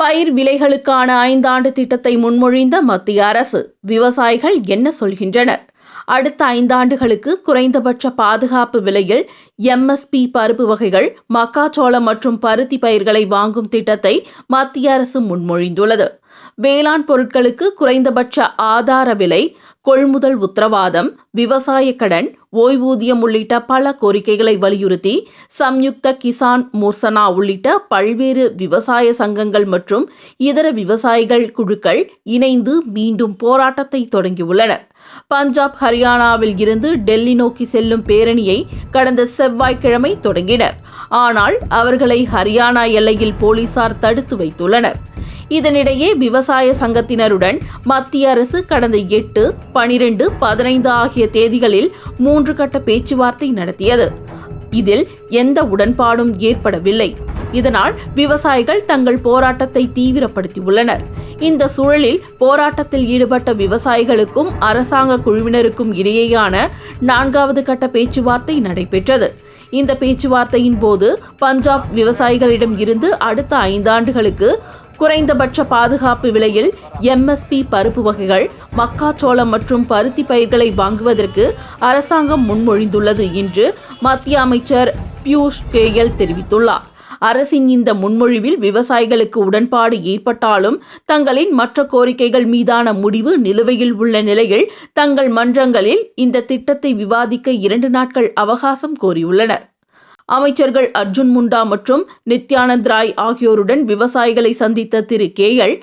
பயிர் விலைகளுக்கான ஐந்தாண்டு திட்டத்தை முன்மொழிந்த மத்திய அரசு விவசாயிகள் என்ன சொல்கின்றனர்? அடுத்த ஐந்தாண்டுகளுக்கு குறைந்தபட்ச பாதுகாப்பு விலையில் எம்எஸ்பி பருப்பு வகைகள் மக்காச்சோளம் மற்றும் பருத்தி பயிர்களை வாங்கும் திட்டத்தை மத்திய அரசு முன்மொழிந்துள்ளது. வேளாண் பொருட்களுக்கு குறைந்தபட்ச ஆதார விலை கொள்முதல் உத்தரவாதம் விவசாய கடன் ஓய்வூதியம் உள்ளிட்ட பல கோரிக்கைகளை வலியுறுத்தி சம்யுக்த கிசான் மோர்சனா உள்ளிட்ட பல்வேறு விவசாய சங்கங்கள் மற்றும் இதர விவசாயிகள் குழுக்கள் இணைந்து மீண்டும் போராட்டத்தை தொடங்கியுள்ளனர். பஞ்சாப் ஹரியானாவில் இருந்து டெல்லி நோக்கி செல்லும் பேரணியை கடந்த செவ்வாய்க்கிழமை தொடங்கினர். ஆனால் அவர்களை ஹரியானா எல்லையில் போலீசார் தடுத்து வைத்துள்ளனர். இதனிடையே விவசாய சங்கத்தினருடன் மத்திய அரசு கடந்த எட்டு பனிரெண்டு பதினைந்து ஆகிய தேதிகளில் மூன்று கட்ட பேச்சுவார்த்தை நடத்தியது. இதில் எந்த உடன்பாடும் ஏற்படவில்லை. இதனால் விவசாயிகள் தங்கள் போராட்டத்தை தீவிரப்படுத்தியுள்ளனர். இந்த சூழலில் போராட்டத்தில் ஈடுபட்ட விவசாயிகளுக்கும் அரசாங்க குழுவினருக்கும் இடையேயான நான்காவது கட்ட பேச்சுவார்த்தை நடைபெற்றது. இந்த பேச்சுவார்த்தையின் போது பஞ்சாப் விவசாயிகளிடம் இருந்து அடுத்த ஐந்தாண்டுகளுக்கு குறைந்தபட்ச பாதுகாப்பு விலையில் எம்எஸ்பி பருப்பு வகைகள் மக்காச்சோளம் மற்றும் பருத்தி பயிர்களை வாங்குவதற்கு அரசாங்கம் முன்மொழிந்துள்ளது என்று மத்திய அமைச்சர் பியூஷ் கேயல் தெரிவித்துள்ளார். அரசின் இந்த முன்மொழிவில் விவசாயிகளுக்கு உடன்பாடு ஏற்பட்டாலும் தங்களின் மற்ற கோரிக்கைகள் மீதான முடிவு நிலுவையில் உள்ள நிலையில் தங்கள் மன்றங்களில் இந்த திட்டத்தை விவாதிக்க இரண்டு நாட்கள் அவகாசம் கோரியுள்ளனர். அமைச்சர்கள் அர்ஜுன் முண்டா மற்றும் நித்யானந்த் ராய் ஆகியோருடன் விவசாயிகளை சந்தித்த திரு கேஎல்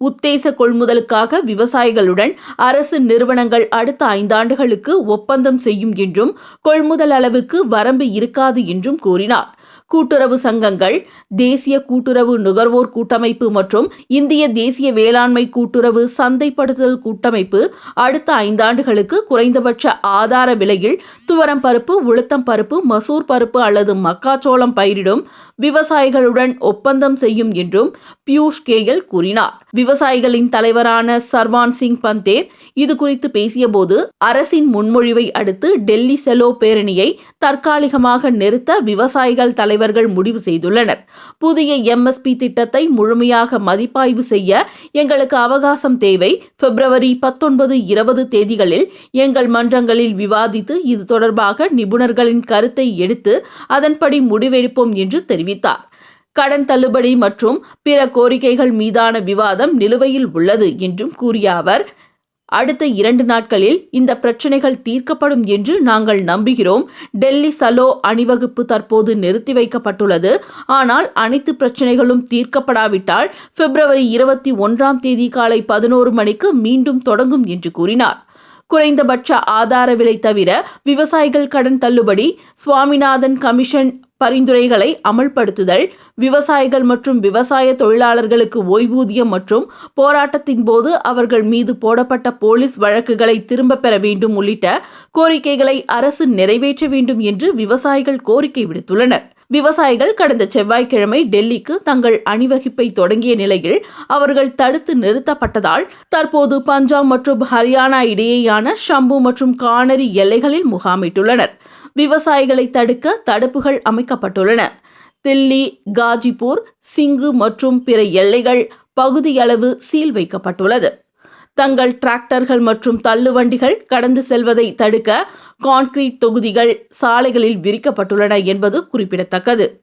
உத்தேச கொள்முதலுக்காக விவசாயிகளுடன் அரசு நிறுவனங்கள் அடுத்த ஐந்தாண்டுகளுக்கு ஒப்பந்தம் செய்யும் என்றும் கொள்முதல் அளவுக்கு வரம்பு இருக்காது என்றும் கூறினார். கூட்டுறவு சங்கங்கள் தேசிய கூட்டுறவு நுகர்வோர் கூட்டமைப்பு மற்றும் இந்திய தேசிய வேளாண்மை கூட்டுறவு சந்தைப்படுத்துதல் கூட்டமைப்பு அடுத்த ஐந்தாண்டுகளுக்கு குறைந்தபட்ச ஆதார விலையில் துவரம் பருப்பு உளுத்தம் பருப்பு மசூர் பருப்பு அல்லது மக்காச்சோளம் பயிரிடும் விவசாயிகளுடன் ஒப்பந்தம் செய்யும் என்றும் பியூஷ் கேயல் கூறினார். விவசாயிகளின் தலைவரான சர்வான் சிங் பந்தேர் இது குறித்து பேசியபோது அரசின் முன்மொழிவை அடுத்து டெல்லி செலோ பேரணியை தற்காலிகமாக நிறுத்த விவசாயிகள் தலைவர் தலைவர்கள் முடிவு செய்துள்ளனர். புதிய எம்எஸ்பி திட்டத்தை முழுமையாக மதிப்பாய்வு செய்ய எங்களுக்கு அவகாசம் தேவை. பிப்ரவரி பத்தொன்பது இருபது தேதிகளில் எங்கள் மன்றங்களில் விவாதித்து இது தொடர்பாக நிபுணர்களின் கருத்தை எடுத்து அதன்படி முடிவெடுப்போம் என்று தெரிவித்தார். கடன் தள்ளுபடி மற்றும் பிற கோரிக்கைகள் மீதான விவாதம் நிலுவையில் உள்ளது என்றும் கூறிய அவர் அடுத்த இரண்டு நாட்களில் இந்த பிரச்சினைகள் தீர்க்கப்படும் என்று நாங்கள் நம்புகிறோம். டெல்லி சலோ அணிவகுப்பு தற்போது நிறுத்தி வைக்கப்பட்டுள்ளது. ஆனால் அனைத்து பிரச்சினைகளும் தீர்க்கப்படாவிட்டால் பிப்ரவரி இருபத்தி ஒன்றாம் தேதி காலை பதினோரு மணிக்கு மீண்டும் தொடங்கும் என்று கூறினார். குறைந்தபட்ச ஆதார விலை தவிர விவசாயிகள் கடன் தள்ளுபடி சுவாமிநாதன் கமிஷன் பரிந்துரைகளை அமல்படுத்துதல் விவசாயிகள் மற்றும் விவசாய தொழிலாளர்களுக்கு ஓய்வூதியம் மற்றும் போராட்டத்தின் போது அவர்கள் மீது போடப்பட்ட போலீஸ் வழக்குகளை திரும்பப் பெற வேண்டும் உள்ளிட்ட கோரிக்கைகளை அரசு நிறைவேற்ற வேண்டும் என்று விவசாயிகள் கோரிக்கை விடுத்துள்ளனர். விவசாயிகள் கடந்த செவ்வாய்க்கிழமை டெல்லிக்கு தங்கள் அணிவகுப்பை தொடங்கிய நிலையில் அவர்கள் தடுத்து நிறுத்தப்பட்டதால் தற்போது பஞ்சாப் மற்றும் ஹரியானா இடையேயான ஷம்பு மற்றும் கானரி எல்லைகளில் முகாமிட்டுள்ளனர். விவசாயிகளை தடுக்க தடுப்புகள் அமைக்கப்பட்டுள்ளன. தில்லி காஜிப்பூர் சிங்கு மற்றும் பிற எல்லைகள் பகுதியளவு சீல் வைக்கப்பட்டுள்ளது. தங்கள் டிராக்டர்கள் மற்றும் தள்ளுவண்டிகள் கடந்து செல்வதை தடுக்க கான்கிரீட் தொகுதிகள் சாலைகளில் விரிக்கப்பட்டுள்ளன என்பது குறிப்பிடத்தக்கது.